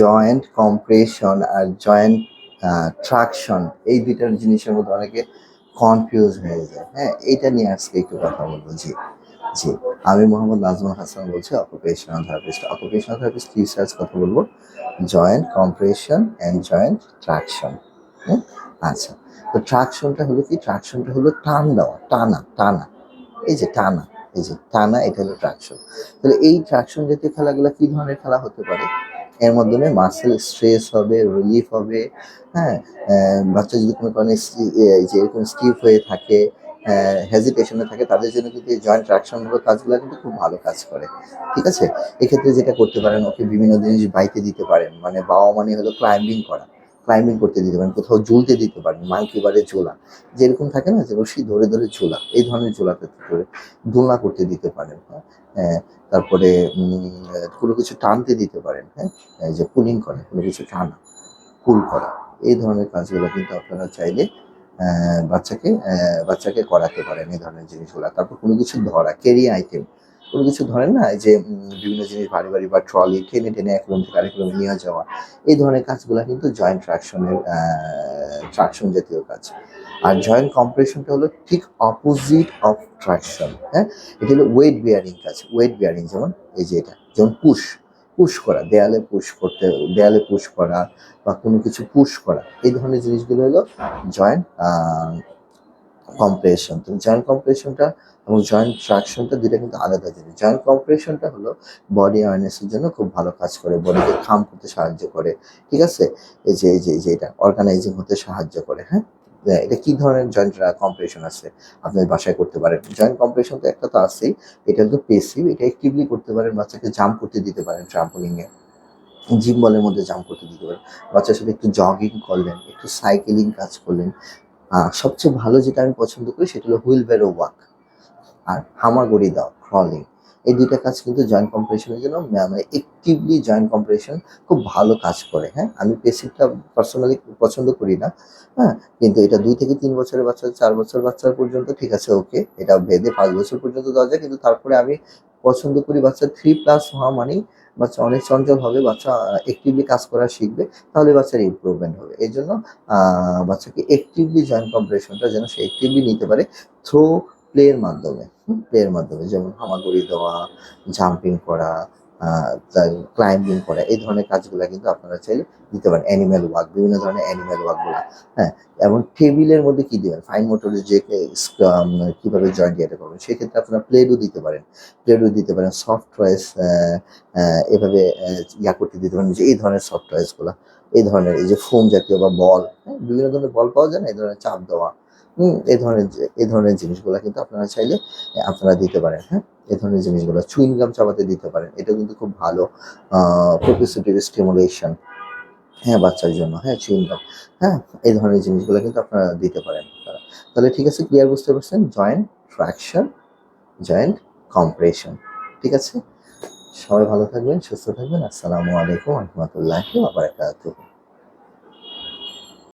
Joint compression আর joint traction এই দুইটার জিনিসের মধ্যে অনেকে কনফিউজ হয়ে যায়। হ্যাঁ এইটা নিয়ে আজকে একটু কথা বলব। জি জি, আমি মোহাম্মদ নাজমুল হাসান বলছি অকুপেশনাল থেরাপিস্ট অকুপেশনাল থেরাপিস্ট কি সার্চ কথা বলব। Joint compression and joint traction হুম আচ্ছা তো ট্রাকশনটা হলো কি? ট্রাকশনটা হলো টান দেওয়া, টানা টানা। এই যে টানা, এই যে টানা, এটা হলো ট্রাকশন তাহলে এই ট্রাকশন জাতীয় খেলাগুলো কি ধরনের খেলা হতে পারে? এর মাধ্যমে মাসেল স্ট্রেস হবে রিলিফ হবে হ্যাঁ? বাচ্চা যদি কোনো কারণে যে এরকম স্টিফ হয়ে থাকে হেজিটেশনে থাকে, তাদের জন্য কিন্তু এই জয়েন্ট ট্রাকশনগুলো কাজগুলো কিন্তু খুব ভালো কাজ করে, ঠিক আছে? এক্ষেত্রে যেটা করতে পারেন, ওকে বিভিন্ন জিনিস বাইতে দিতে পারেন মানে বাবা মানে হলো ক্লাইম্বিং করা। ক্লাইম্বিং করতে দিতে পারেন কোথাও ঝুলতে দিতে পারেন মাইকি বারে ঝোলা যেরকম থাকে না যে রশি ধরে ধরে ঝোলা এই ধরনের ঝোলা করতে করে দোলনা করতে দিতে পারেন হ্যাঁ তারপরে উম, কোনো কিছু টানতে দিতে পারেন হ্যাঁ যে পুলিং করে কোনো কিছু টানা কুল করা এই ধরনের কাজগুলো কিন্তু আপনারা চাইলে বাচ্চাকে বাচ্চাকে করাতে পারেন এই ধরনের জিনিসগুলো তারপর কোনো কিছু ধরা ক্যারি আইটেম কোনো কিছু ধরেন না যে বিভিন্ন জিনিস ভারী ভারী বা ট্রলি টেনে টেনে এক রুম থেকে আরেক রুমে নিয়ে যাওয়া, এই ধরনের কাজগুলো কিন্তু জয়েন্ট ট্রাকশনের ট্রাকশন জাতীয় কাজ। আর জয়েন্ট কম্প্রেশনটা হলো ঠিক অপোজিট অফ ট্রাকশন হ্যাঁ? এটা হলো ওয়েট বিয়ারিং কাজ ওয়েট বিয়ারিং যেমন, এই যে এটা, যেমন পুশ পুশ করা, দেয়ালে পুশ করতে, দেয়ালে পুশ করা বা কোনো কিছু পুশ করা, এই ধরনের জিনিসগুলো হলো জয়েন্ট কম্প্রেশন তো জয়েন্ট কম্প্রেশনটা এবং জয়েন্ট ট্রাকশনটা দুইটা কিন্তু আলাদা জিনিস। জয়েন্ট কম্প্রেশনটা হলো বডি অ্যাওয়ারনেসের জন্য খুব ভালো কাজ করে। বডিকে খাম করতে সাহায্য করে। ঠিক আছে? এই যে এই যে এই যে এটা অর্গানাইজিং হতে সাহায্য করে হ্যাঁ? এটা কি ধরনের জয়েন্ট কম্প্রেশন আছে? আপনি বাসায় করতে পারেন। জয়েন্ট কম্প্রেশন তো একটা তো আছেই। এটা তো পেসিভ এটা অ্যাক্টিভলি করতে পারেন। বাচ্চাকে জাম্প করতে দিতে পারেন ট্রাম্পলিং এ। জিম বলের মধ্যে জাম্প করতে দিতে পারেন। বাচ্চার সাথে একটু জগিং করলেন, একটু সাইকেলিং কাজ করলেন। সবচেয়ে ভালো যেটা আমি পছন্দ করি সেটা হলো হুইল বেরো ওয়াক আর হামাগুড়ি দাও ক্রলিং এই দুইটা কাজ কিন্তু জয়েন্ট কম্প্রেশনের জন্য মানে অ্যাক্টিভলি জয়েন্ট কম্প্রেশন খুব ভালো কাজ করে হ্যাঁ? আমি পেসিভটা পার্সোনালি পছন্দ করি না হ্যাঁ? কিন্তু এটা দুই থেকে তিন বছরের বাচ্চা, চার বছর বাচ্চার পর্যন্ত ঠিক আছে ওকে এটা ভেদে পাঁচ বছর পর্যন্ত দেওয়া যায়, কিন্তু তারপরে আমি পছন্দ করি বাচ্চা থ্রি প্লাস হওয়া মানেই বাচ্চা অনেক চঞ্চল হবে, বাচ্চা অ্যাক্টিভলি কাজ করা শিখবে, তাহলে বাচ্চার ইম্প্রুভমেন্ট হবে। এই জন্য বাচ্চাকে অ্যাক্টিভলি জয়েন্ট কম্পিটিশনটা যেন সে অ্যাক্টিভলি নিতে পারে থ্রো প্লের মাধ্যমে প্লের মাধ্যমে, যেমন হামাগুড়ি দেওয়া জাম্পিং করা ক্লাইম্বিং করা, এই ধরনের কাজগুলো কিন্তু আপনারা চাইলে দিতে পারেন। অ্যানিম্যাল ওয়াক বিভিন্ন ধরনের অ্যানিম্যাল ওয়াকগুলো হ্যাঁ? এবং টেবিলের মধ্যে কি দিবেন? ফাইন মোটরের যে কীভাবে জয়েন্ট ইয়েটা করবেন, সেক্ষেত্রে আপনারা প্লেডও দিতে পারেন। প্লেডও দিতে পারেন সফট টয়েস এভাবে ইয়া করতে দিতে পারেন। যে এই ধরনের সফট টয়েসগুলো এই ধরনের, এই যে ফোম জাতীয় বা বল হ্যাঁ? বিভিন্ন ধরনের বল পাওয়া যায় না? এই ধরনের চাপ দেওয়া এই ধরনের এই ধরনের জিনিসগুলো কিন্তু আপনারা চাইলে আপনারা দিতে পারেন হ্যাঁ? এই ধরনের জিনিসগুলো চুইংগাম চাবাতে দিতে পারেন। এটা কিন্তু খুব ভালো প্রোপিসিটিভ স্টিমুলেশন হ্যাঁ বাচ্চার জন্য হ্যাঁ চুইংগাম হ্যাঁ? এই ধরনের জিনিসগুলো কিন্তু আপনারা দিতে পারেন। আপনারা। তাহলে ঠিক আছে ক্লিয়ার বুঝতে পারছেন? জয়েন্ট ট্রাকশন জয়েন্ট কম্প্রেশন ঠিক আছে? সবাই ভালো থাকবেন, সুস্থ থাকবেন। আসসালামু আলাইকুম রহমতুল্লাহি ওয়া বারাকাতুহু।